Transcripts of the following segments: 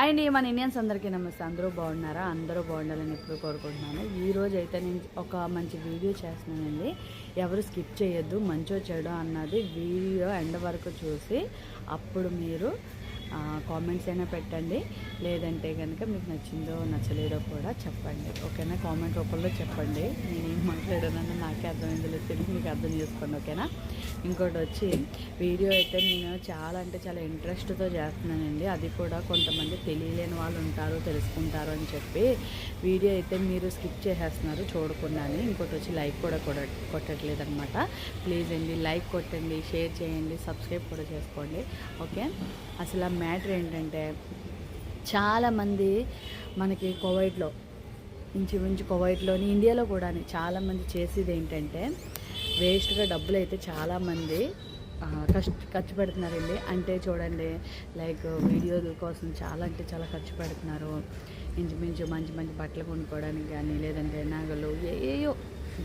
And మన Indians అందరికీ నమస్తే. అందరూ బాగున్నారా? అందరూ బాగుండాలని ఎప్పుడు కోరుకుంటున్నాను. ఈ అయితే నేను ఒక మంచి వీడియో చేస్తున్నానండి. ఎవరు స్కిప్ చేయొద్దు మంచో చెడు అన్నది వీడియో ఎండ్ వరకు చూసి అప్పుడు మీరు కామెంట్స్ అయినా పెట్టండి. లేదంటే కనుక మీకు నచ్చిందో నచ్చలేదో కూడా చెప్పండి. ఓకేనా? కామెంట్ రూపంలో చెప్పండి. నేను ఏం మాట్లాడానని నాకే అర్థమైంది లేదు మీకు అర్థం చేసుకోండి. ఓకేనా? ఇంకోటి వచ్చి వీడియో అయితే నేను చాలా అంటే చాలా ఇంట్రెస్ట్తో చేస్తున్నానండి. అది కూడా కొంతమంది తెలియలేని వాళ్ళు ఉంటారు తెలుసుకుంటారు అని చెప్పి వీడియో అయితే మీరు స్కిప్ చేసేస్తున్నారు చూడకుండానే. ఇంకోటి వచ్చి లైక్ కూడా కొడ కొట్టట్లేదు అనమాట ప్లీజ్ అండి లైక్ కొట్టండి షేర్ చేయండి సబ్స్క్రైబ్ కూడా చేసుకోండి. ఓకే? అసలు ఆ మ్యాటర్ ఏంటంటే చాలామంది మనకి కువైట్లో ఇంచుమించు కువైట్లోని ఇండియాలో కూడా చాలామంది చేసేది ఏంటంటే వేస్ట్గా డబ్బులు అయితే చాలామంది కష్ట ఖర్చు పెడుతున్నారండి. అంటే చూడండి లైక్ వీడియోల కోసం చాలా అంటే చాలా ఖర్చు పెడుతున్నారు. ఇంచుమించు మంచి మంచి బట్టలు కొనుక్కోవడానికి కానీ లేదంటే నగలు ఏయో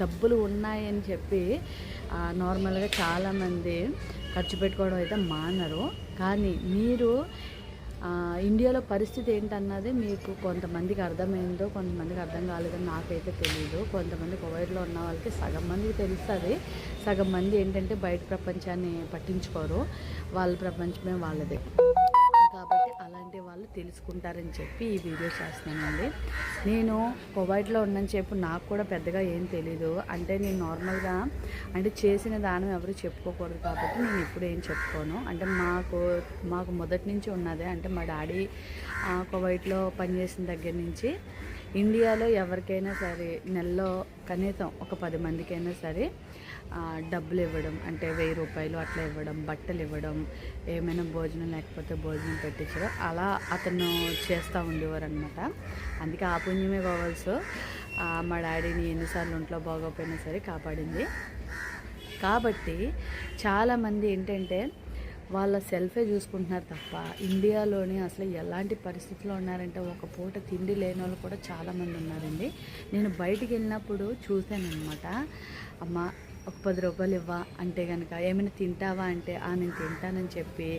డబ్బులు ఉన్నాయని చెప్పి నార్మల్గా చాలామంది ఖర్చు పెట్టుకోవడం అయితే మానరు. కానీ మీరు ఇండియాలో పరిస్థితి ఏంటన్నది మీకు కొంతమందికి అర్థమైందో కొంతమందికి అర్థం కాలేదో నాకైతే తెలియదు కొంతమంది కోవిడ్లో ఉన్న వాళ్ళకి సగం మందికి తెలుస్తుంది. సగం మంది ఏంటంటే బయట ప్రపంచాన్ని పట్టించుకోరు. వాళ్ళ ప్రపంచమే వాళ్ళదే. వాళ్ళు తెలుసుకుంటారని చెప్పి ఈ వీడియో చేస్తున్నానండి. నేను కోవైట్లో ఉన్నని చెప్పి నాకు కూడా పెద్దగా ఏం తెలీదు. అంటే నేను నార్మల్గా అంటే చేసిన దానం ఎవరు చెప్పుకోకూడదు కాబట్టి నేను ఎప్పుడు ఏం చెప్పుకోను. అంటే మాకు మాకు మొదటి నుంచి ఉన్నదే. అంటే మా డాడీ ఆ, పనిచేసిన దగ్గర నుంచి ఇండియాలో ఎవరికైనా సరే నెలలో కనీసం ఒక పది మందికైనా సరే డబ్బులు ఇవ్వడం అంటే వెయ్యి రూపాయలు అట్లా ఇవ్వడం బట్టలు ఇవ్వడం ఏమైనా భోజనం లేకపోతే భోజనం పెట్టించడం అలా అతను చేస్తూ ఉండేవారు అనమాట అందుకే ఆ పుణ్యమే కావాల్సి మా డాడీని ఎన్నిసార్లు ఒంట్లో బాగోపోయినా సరే కాపాడింది. కాబట్టి చాలామంది ఏంటంటే వాళ్ళ సెల్ఫే చూసుకుంటున్నారు తప్ప ఇండియాలోని అసలు ఎలాంటి పరిస్థితిలో ఉన్నారంటే ఒక పూట తిండి లేని వాళ్ళు కూడా చాలామంది ఉన్నారండి. నేను బయటికి వెళ్ళినప్పుడు చూశానమాట అమ్మ ఒక పది రూపాయలు ఇవ్వా అంటే కనుక ఏమైనా తింటావా అంటే ఆ నేను తింటానని చెప్పి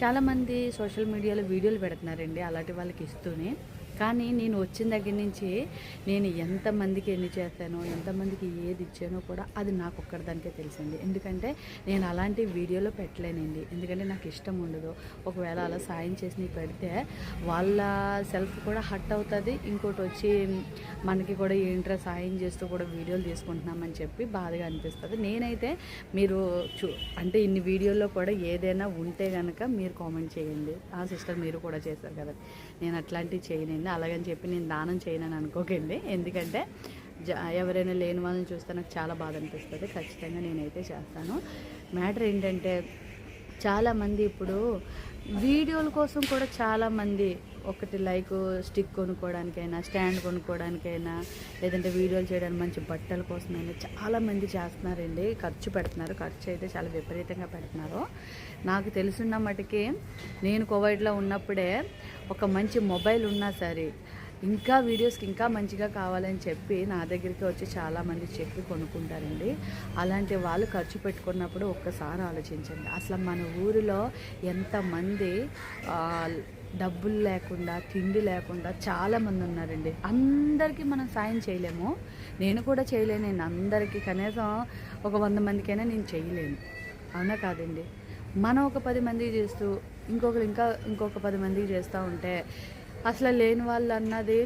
చాలామంది సోషల్ మీడియాలో వీడియోలు పెడుతున్నారండి అలాంటి వాళ్ళకి ఇస్తూనే. కానీ నేను వచ్చిన దగ్గర నుంచి నేను ఎంతమందికి ఎన్ని చేస్తానో ఎంతమందికి ఏది ఇచ్చానో కూడా అది నాకు ఒక్కడిదానికే తెలిసింది. ఎందుకంటే నేను అలాంటి వీడియోలో పెట్టలేనండి. ఎందుకంటే నాకు ఇష్టం ఉండదు. ఒకవేళ అలా సాయం చేసి పెడితే వాళ్ళ సెల్ఫ్ కూడా హట్ అవుతుంది. ఇంకోటి వచ్చి మనకి కూడా ఏంట్రా సాయం చేస్తూ కూడా వీడియోలు తీసుకుంటున్నామని చెప్పి బాధగా అనిపిస్తుంది. నేనైతే మీరు చూ అంటే ఇన్ని వీడియోల్లో కూడా ఏదైనా ఉంటే కనుక మీరు కామెంట్ చేయండి. ఆ సిస్టర్ మీరు కూడా చేశారు కదా. నేను అట్లాంటివి చేయనండి అలాగని చెప్పి నేను దానం చేయనని అనుకోకండి. ఎందుకంటే ఎవరైనా లేని వాళ్ళని చూస్తే నాకు చాలా బాధ అనిపిస్తుంది. ఖచ్చితంగా నేనైతే చేస్తాను. మ్యాటర్ ఏంటంటే చాలామంది ఇప్పుడు వీడియోల కోసం కూడా చాలామంది ఒకటి లైక్ స్టిక్ కొనుక్కోవడానికైనా స్టాండ్ కొనుక్కోవడానికైనా లేదంటే వీడియోలు చేయడానికి మంచి బట్టల కోసమైనా చాలామంది చేస్తున్నారండి. ఖర్చు పెడుతున్నారు. ఖర్చు అయితే చాలా విపరీతంగా పెడుతున్నారు. నాకు తెలుసున్న మటుకి నేను కోవైడ్లో ఉన్నప్పుడే ఒక మంచి మొబైల్ ఉన్నా సరే ఇంకా వీడియోస్కి ఇంకా మంచిగా కావాలని చెప్పి నా దగ్గరికి వచ్చి చాలామంది చెప్పి కొనుక్కుంటారండి. అలాంటి వాళ్ళు ఖర్చు పెట్టుకున్నప్పుడు ఒక్కసారి ఆలోచించండి. అసలు మన ఊరిలో ఎంతమంది డబ్బులు లేకుండా తిండి లేకుండా చాలామంది ఉన్నారండి. అందరికీ మనం సాయం చేయలేము. నేను కూడా చేయలేను. నేను అందరికీ కనీసం ఒక వంద మందికైనా నేను చేయలేను. అవునా కాదండి? మనం ఒక పది మందికి చేస్తూ ఇంకొకరు ఇంకా ఇంకొక పది మందికి చేస్తూ ఉంటే అసలు లేని వాళ్ళు అన్నది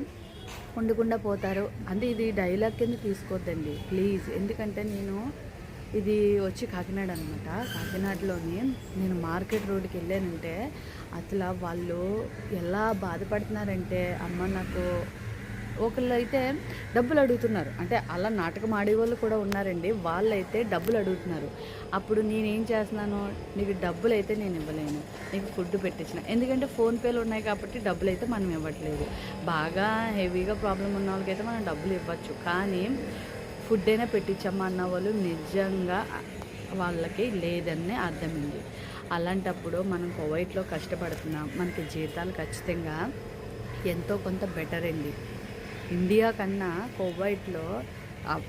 ఉండకుండా పోతారు. అంటే ఇది డైలాగ్ కింద తీసుకోవద్దండి ప్లీజ్ ఎందుకంటే నేను ఇది వచ్చి కాకినాడ అనమాట కాకినాడలోని నేను మార్కెట్ రోడ్కి వెళ్ళానంటే అసలు వాళ్ళు ఎలా బాధపడుతున్నారంటే అమ్మ నాకు ఒకళ్ళు అయితే డబ్బులు అడుగుతున్నారు. అంటే అలా నాటకం ఆడే వాళ్ళు కూడా ఉన్నారండి. వాళ్ళైతే డబ్బులు అడుగుతున్నారు. అప్పుడు నేనేం చేస్తున్నాను? నీకు డబ్బులు అయితే నేను ఇవ్వలేను. నీకు ఫుడ్ పెట్టించిన ఎందుకంటే ఫోన్పేలు ఉన్నాయి కాబట్టి డబ్బులు అయితే మనం ఇవ్వట్లేదు. బాగా హెవీగా ప్రాబ్లం ఉన్న వాళ్ళకైతే మనం డబ్బులు ఇవ్వచ్చు. కానీ ఫుడ్ అయినా పెట్టించమ్మా అన్న వాళ్ళు నిజంగా వాళ్ళకి లేదని అర్థమైంది అలాంటప్పుడు మనం కువైట్లో కష్టపడుతున్నాం. మనకి జీతాలు ఖచ్చితంగా ఎంతో కొంత బెటర్ అండి ఇండియా కన్నా కువైట్లో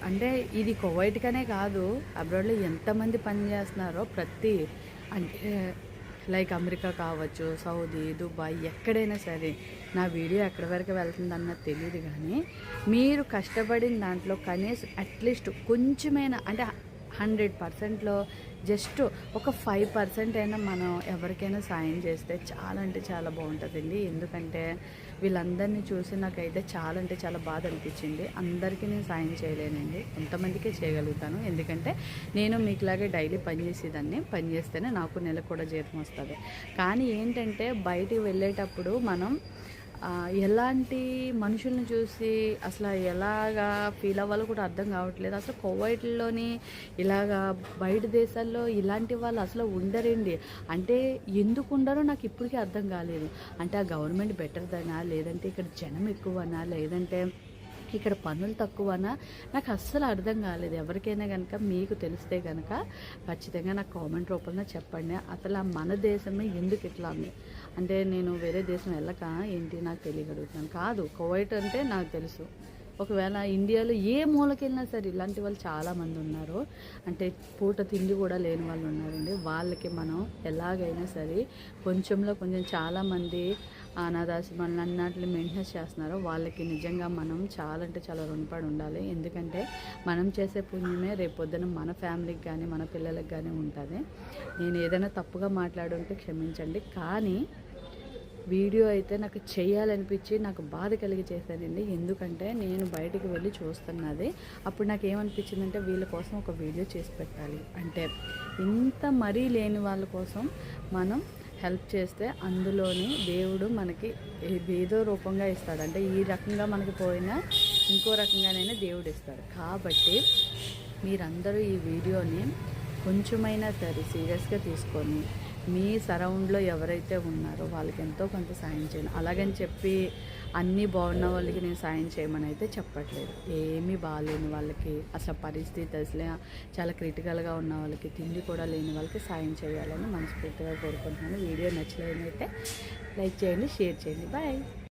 అంటే ఇది కువైట్కనే కాదు అబ్రాడ్లో ఎంతమంది పని చేస్తున్నారో ప్రతి అంటే లైక్ అమెరికా కావచ్చు సౌదీ దుబాయ్ ఎక్కడైనా సరే నా వీడియో ఎక్కడి వరకు వెళ్తుందన్న తెలియదు కానీ మీరు కష్టపడిన దాంట్లో కనీసం అట్లీస్ట్ కొంచెమైనా అంటే హండ్రెడ్ పర్సెంట్లో జస్ట్ ఒక ఫైవ్ పర్సెంట్ అయినా మనం ఎవరికైనా సాయం చేస్తే చాలా అంటే చాలా బాగుంటుందండి. ఎందుకంటే వీళ్ళందరినీ చూసి నాకైతే చాలా అంటే చాలా బాధ అనిపించింది. అందరికీ నేను సాయం చేయలేనండి. కొంతమందికే చేయగలుగుతాను? ఎందుకంటే నేను మీకులాగే డైలీ పనిచేసేదాన్ని పనిచేస్తేనే నాకు నెలకు కూడా జీతం వస్తుంది. కానీ ఏంటంటే బయటికి వెళ్ళేటప్పుడు మనం ఎలాంటి మనుషుల్ని చూసి అసలు ఎలాగా ఫీల్ అవ్వాలో కూడా అర్థం కావట్లేదు. అసలు కువైట్లోని ఇలాగా బయట దేశాల్లో ఇలాంటి వాళ్ళు అసలు ఉండరండి. అంటే ఎందుకు ఉండరో నాకు ఇప్పటికీ అర్థం కాలేదు. అంటే ఆ గవర్నమెంట్ బెటర్దనా లేదంటే ఇక్కడ జనం ఎక్కువనా లేదంటే ఇక్కడ పనులు తక్కువనా? నాకు అస్సలు అర్థం కాలేదు. ఎవరికైనా కనుక మీకు తెలిస్తే కనుక ఖచ్చితంగా నాకు కామెంట్ రూపంలో చెప్పండి. అసలు ఆ మన దేశమే ఎందుకు ఇట్లా ఉంది? అంటే నేను వేరే దేశం వెళ్ళక ఏంటి నాకు తెలియగలుగుతాను? కాదు కోవైట్ అంటే నాకు తెలుసు. ఒకవేళ ఇండియాలో ఏ మూలకెళ్ళినా సరే ఇలాంటి వాళ్ళు చాలామంది ఉన్నారు. అంటే పూట తిండి కూడా లేని వాళ్ళు ఉన్నారండి. వాళ్ళకి మనం ఎలాగైనా సరే కొంచెంలో కొంచెం చాలామంది అనాథాశ్రమాలను అన్నట్లు మెయింటెనెన్స్ చేస్తున్నారు వాళ్ళకి నిజంగా మనం చాలా అంటే చాలా రుణపడి ఉండాలి. ఎందుకంటే మనం చేసే పుణ్యమే రేపొద్దున మన ఫ్యామిలీకి కానీ మన పిల్లలకి కానీ ఉంటుంది. నేను ఏదైనా తప్పుగా మాట్లాడుంటే క్షమించండి. కానీ వీడియో అయితే నాకు చేయాలనిపించి నాకు బాధ కలిగి చేశానండి ఎందుకంటే నేను బయటికి వెళ్ళి చూస్తున్నది. అప్పుడు నాకు ఏమనిపించిందంటే వీళ్ళ కోసం ఒక వీడియో చేసి పెట్టాలి. అంటే ఇంత మరీ లేని వాళ్ళ కోసం మనం హెల్ప్ చేస్తే అందులోని దేవుడు మనకి ఏదో రూపంగా ఇస్తాడు. అంటే ఈ రకంగా మనకి పోయినా ఇంకో రకంగానైనా దేవుడు ఇస్తాడు. కాబట్టి మీరందరూ ఈ వీడియోని కొంచెమైనా సరే సీరియస్గా తీసుకొని మీ సరౌండ్లో ఎవరైతే ఉన్నారో వాళ్ళకి ఎంతో కొంత సాయం చేయను అలాగని చెప్పి అన్నీ బాగున్న వాళ్ళకి నేను సాయం చేయమని అయితే చెప్పట్లేదు. ఏమీ బాగాలేని వాళ్ళకి అసలు పరిస్థితి అసలే చాలా క్రిటికల్గా ఉన్న వాళ్ళకి తిండి కూడా లేని వాళ్ళకి సాయం చేయాలని మనస్ఫూర్తిగా కోరుకుంటున్నాను. వీడియో నచ్చలేదైతే లైక్ చేయండి షేర్ చేయండి. బాయ్.